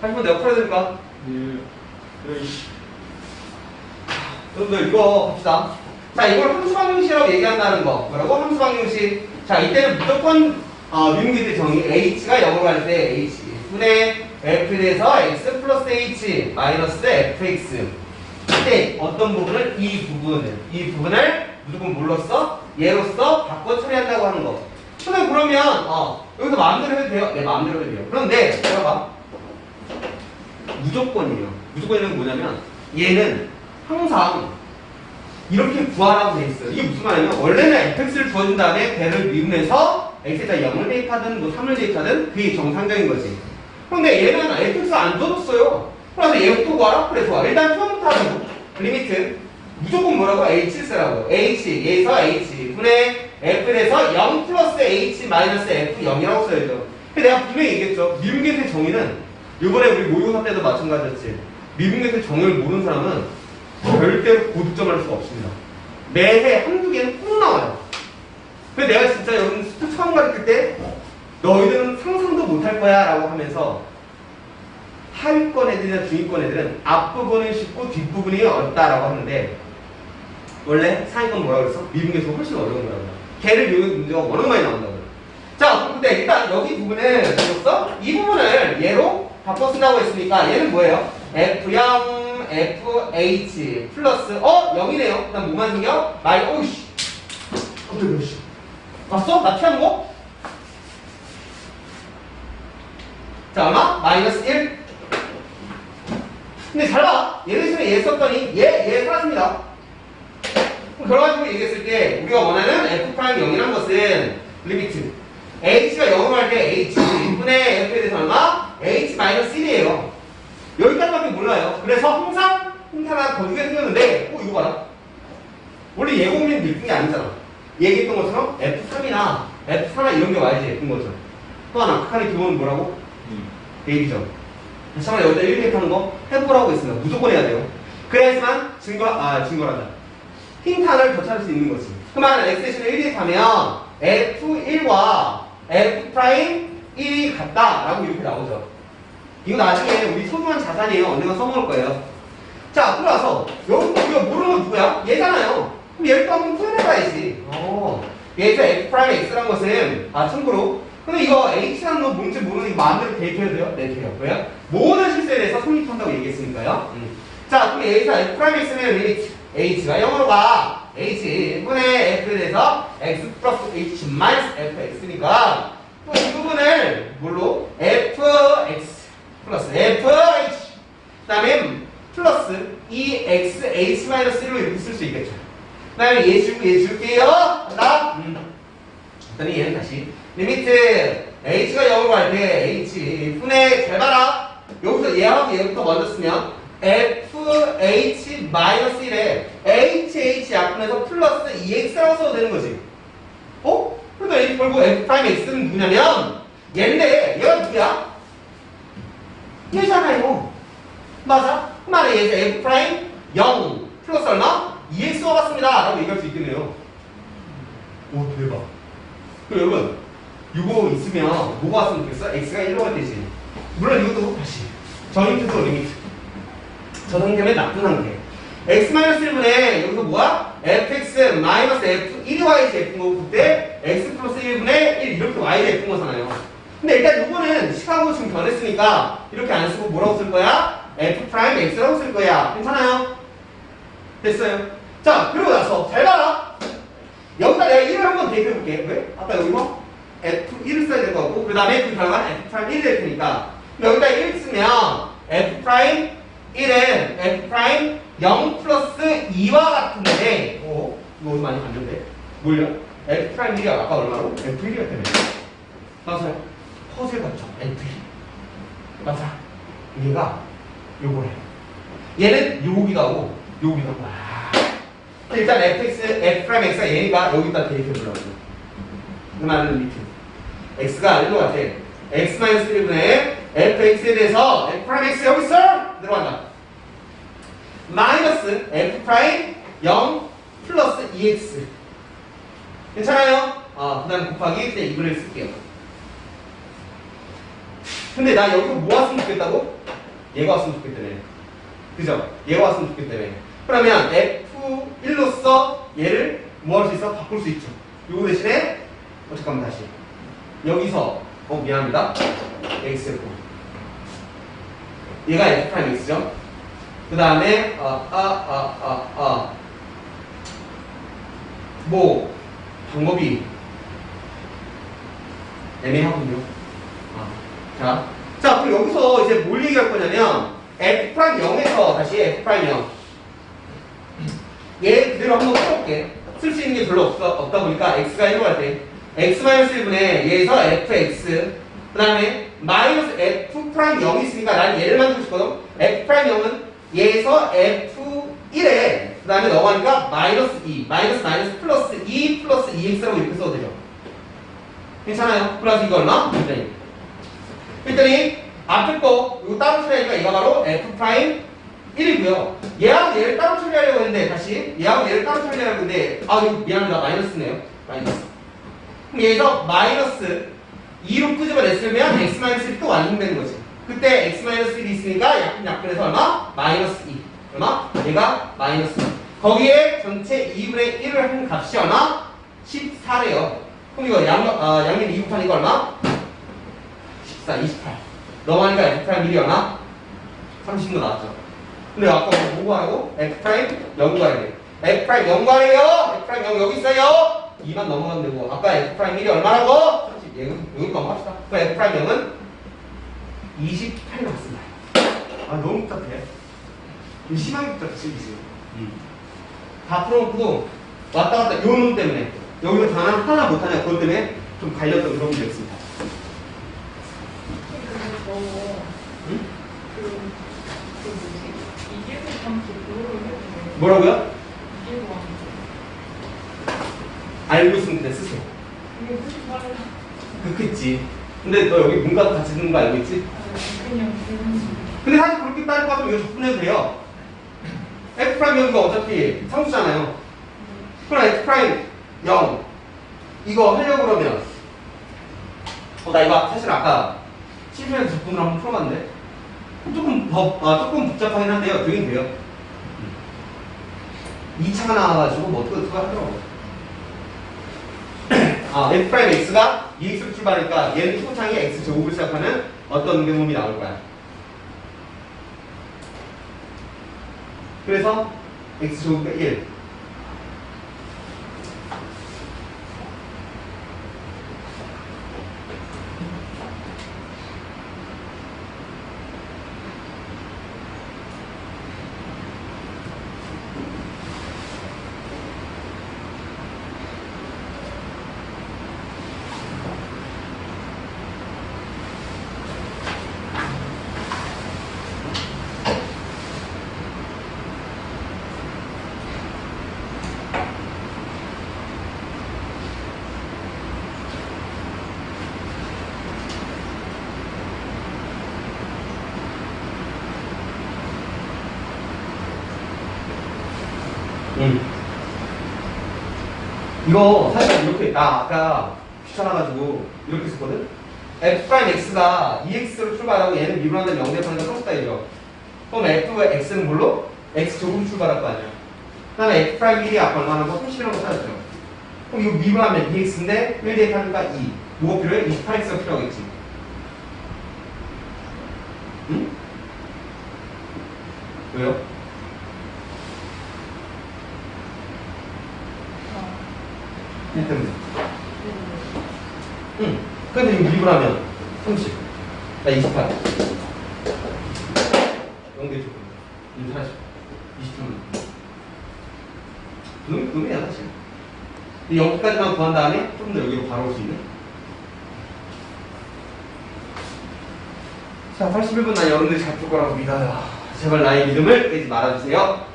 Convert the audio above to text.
하시면 내가 풀어야 되니까. 예. 여러분들 이거 봅시다. 자, 이걸 함수방정식이라고 얘기한다는 거. 뭐라고? 함수방정식. 자, 이때는 무조건 어, 미분계대 정의 h가 0으로 갈 때 h 분의 f에 대해서 x 플러스 h 마이너스 fx 이때 어떤 부분을 이 부분을 이 부분을 무조건 뭘로써 얘로써 바꿔 처리한다고 하는 거. 근데 그러면 어 여기서 마음대로 해도 돼요? 네 마음대로 해도 돼요. 그런데 들어봐 무조건이에요. 무조건이는 뭐냐면 얘는 항상 이렇게 구하라고 돼 있어요. 이게 무슨 말이냐면 원래는 fx를 주어준 다음에 배를 미분해서 x에다 0을 대입하든 뭐 3을 대입하든 그게 정상적인 거지. 그런데 얘는 fx 안 줘줬어요. 그래서 얘부터 구하라? 그래 좋아. 일단 처음부터 하자고. 리미트 무조건 뭐라고? h를 쓰라고. h 얘에서 h 분의 f에서 0 플러스 h 마이너스 f 0이라고 써야죠. 내가 분명히 얘기했죠. 미분계수의 정의는 이번에 우리 모의고사 때도 마찬가지였지. 미분계수의 정의를 모르는 사람은 절대로 고득점할 수가 없습니다. 매해 한두 개는 꼭 나와요. 근데 내가 진짜 여러분 수능 처음 가르칠 때 너희들은 상상도 못할 거야 라고 하면서 하위권 애들이나 중위권 애들은 앞부분은 쉽고 뒷부분이 어렵다라고 하는데 원래 상위권 뭐라고 그랬어? 미분계수가 훨씬 어려운 거라고 걔를 미분 문제가 워낙 많이 나온다고 자 근데 일단 여기 부분을 배웠어? 이 부분을 얘로 바꿔 쓴다고 했으니까 얘는 뭐예요? F0 FH 플러스 어? 0이네요 그다음 뭐만 생겨? 마이 오이씨 어떻게 씨 봤어? 나 피하는 거? 자 얼마? 마이너스 1 근데 잘 봐. 얘 대신에 얘 썼더니 얘, 얘 사라집니다. 결과적으로 얘기했을 때 우리가 원하는 f 프라임 0이란 것은 리미트 h가 0으로 할 때 h 분의 f에 대해서 얼마? H 마이너스 1이에요. 여기까지밖에 몰라요. 그래서 항상 더 주게 생겼는데 어 이거 봐라. 원래 예고민 게 아니잖아. 얘기했던 것처럼 f3이나 f4나 이런 게 와야지 예쁜 거죠. 또 하나 극한의 기본은 뭐라고? 베이비죠. 잠깐만 여기다 1 대입하는 거 해보라고 했습니다. 무조건 해야 돼요. 그래야지만 증거, 아, 증거란다. 힌트 하나를 더 찾을 수 있는 거지. 그러면 대신에 1 대입하면 f1과 f'1이 같다라고 이렇게 나오죠. 이거 나중에 우리 소중한 자산이에요. 언젠가 써먹을 거예요. 자, 들어와서 여기 우리가 모르는 건 누구야? 얘잖아요. 그럼 얘를 또 한번 표현해봐야지. 어, 얘에서 f'x란 것은 아 참고로 근데 이거 h라는 건 뭔지 모르는 거 마음대로 대입해도 돼요? 네, 돼요. 왜요? 모든 실수에 대해서 성립한다고 얘기했으니까요. 음. 자, 그럼 여기서 f'x는 리미트 h가 0으로 가. h 분의 f에 대해서 x 플러스 h 마이너스 fx니까 부분을 뭘로? fx 플러스 fh 그 다음에 플러스 이 x h 마이너스 1로 이렇게 쓸수 있겠죠. 그 다음에 얘 줄게 얘 줄게요. 한다. 음. 그랬더니 얘는 다시 리미트 h가 0으로 갈 때 h 분의 잘 봐라 여기서 얘하고 얘부터 먼저 쓰면 fh 마이너스 1에 hh 약분해서 플러스 2x라고 써도 되는 거지 어? 근데 결국 f 프라임 x는 누구냐면 얘인데 얘가 누구야? 얘잖아요 맞아? 그 말에 얘에서 f 프라임 0 플러스 얼마? 2x가 왔습니다 라고 얘기할 수 있겠네요 오 대박 그럼 여러분 이거 있으면 뭐가 왔으면 좋겠어? x가 1로 갈 때지 물론 이것도 다시 전인트도 리미트 저상점의 나쁜 상태 x-1분의 여기서 뭐야? fx 마이너스 f 1이 y 예쁜 거고 그때 x 플러스 1분의 1 이렇게 y 예쁜 거잖아요 근데 일단 이거는 시간하고 지금 변했으니까 이렇게 안 쓰고 뭐라고 쓸 거야? f 프라임 x라고 쓸 거야 괜찮아요? 됐어요 자 그리고 나서 잘 봐라 여기다 내가 1을 한번 대입해 볼게. 왜? 아까 여기서 F1을 써야 될 거고, 그 다음에 그 결과는 F 프라임 1이 될 테니까. 여기다 1 쓰면 F 프라임 1은 F 프라임 0 플러스 2와 같은데, 오, 이거 많이 봤는데. 뭘요? F 프라임 1이 아까 얼마로? F1이었다며. 맞아요. 퍼즐 같죠? F1. 맞아. 얘가 요거래. 얘는 여기 가고, 여기 가고. 아. 일단 fx, f 프라임 x가 얘니까 여기다 대입해 보려고. 그 말은 리트. x가 1로 같아. x 마이너스 1분의 fx에 대해서 f 프라임 x 여기 있어! 들어간다. 마이너스 f 프라임 0 플러스 2x. 괜찮아요? 아, 그 다음 곱하기 그냥 이분을 쓸게요. 근데 나 여기서 뭐 왔으면 좋겠다고? 얘가 왔으면 때문에. 그죠? 얘가 왔으면 때문에. 그러면 F1로서 얘를 뭐 할 수 있어? 바꿀 수 있죠. 요거 대신에, 어, 잠깐만 다시. 여기서, 어, 미안합니다. X였고. 얘가 F 프라임 X죠? 그 다음에, 아, 아, 아, 아, 아. 뭐, 방법이 애매하군요. 아, 자, 자, 그럼 여기서 이제 뭘 얘기할 거냐면, F 프라임 0에서 다시 F 프라임 0. 얘 그대로 한번 써볼게. 쓸 수 있는 게 별로 없어, 없다 보니까 x가 1로 갈 때, x 마이너스 1분의 얘에서 fx, 그 다음에 마이너스 f 프라임 0이 있으니까 난 얘를 만들고 싶거든. f 프라임 0은 얘에서 f1에, 그 다음에 넘어가니까 마이너스 2, 마이너스 마이너스 플러스 2 플러스 2x라고 이렇게 써도 되죠. 괜찮아요? 플러스 이거 얼마? 그랬더니. 그랬더니, 앞에 거, 이거 따로 처리하니까 얘가 바로 f 프라임 1이고요. 얘하고 얘를 따로 처리하려고 했는데, 다시. 얘하고 얘를 따로 처리하려고 했는데, 아, 이거 미안합니다. 마이너스네요. 마이너스. 그럼 얘에서 마이너스 2로 끄집어냈으면 x 마이너스 1이 또 완성되는 거지. 그때 x 마이너스 1이 있으니까 약분 약분해서 얼마? 마이너스 2. 얼마? 얘가 마이너스 2. 거기에 전체 2분의 1을 한 값이 얼마? 14래요. 그럼 이거 양, 아, 양면 2 곱하니까 얼마? 14, 28. 넘어가니까 f 프라임 1이 얼마? 30도 나왔죠. 근데 아까 뭐 구하라고? f 프라임 0 구해야 돼. f 프라임 0 구하래요. f 프라임 0 여기 있어요. 2만 넘어가면 되고 아까 f 프라임 1이 얼마라고? 30. 여기 여기 거 합시다. 그럼 f 프라임 0은 28 나왔습니다. 아 너무. 좀 심하게 복잡해 지금. 다 풀어놓고 왔다 갔다 요 놈 때문에 여기서 단어 하나 못하냐 그것 때문에 좀 갈렸던 그런 게 있습니다. 그거 응? 그, 그 뭐라고요? 알고 있으면 그냥 쓰세요. 말이야? 그겠지. 근데 너 여기 문과도 같이 듣는 거 알고 있지? 근데 사실 그렇게 것 같으면 이거 적분해도 돼요. F 프라임 0이가 어차피 상수잖아요. 그럼 F 프라임 0 이거 하려고 그러면 어, 나 이거 사실 아까 실패해서 적분을 한번 풀어봤는데 조금 더, 아, 조금 복잡하긴 한데요. 되긴 돼요. 2차가 나와가지고 뭐 어떻게 하더라고요. 아, F 프라임 X가 2X로 출발하니까 얘는 초창에 X 제곱을 시작하는 어떤 경험이 나올 거야. 그래서 x 제곱가 1. 음. 이거 사실 이렇게 나 아까 귀찮아가지고 이렇게 썼거든. f 프라임 x가 2x로 출발하고 얘는 미분하는 0대판이가 똑같다 이죠. 그럼 f의 x는 뭘로? x 조금 출발할 거 아니야. 그 다음에 f 프라임 1이 아까 얼마나 거 30이라고 찾았죠. 그럼 이거 미분하면 2x인데 1 대입하니까 2. 뭐가 필요해? 28x가 필요하겠지. 응? 왜요? 아, 1 때문에. 네. 응. 근데 이거 미분 하면 30. 나 28. 0대 조금. 1 40. 20점. 그놈, 그놈이야, 사실. 이 0까지만 구한 다음에 조금 더 여기로 바로 올 수 있는. 자, 81분 난 여러분들이 잘풀 거라고 믿어요. 제발 나의 믿음을 깨지 말아주세요.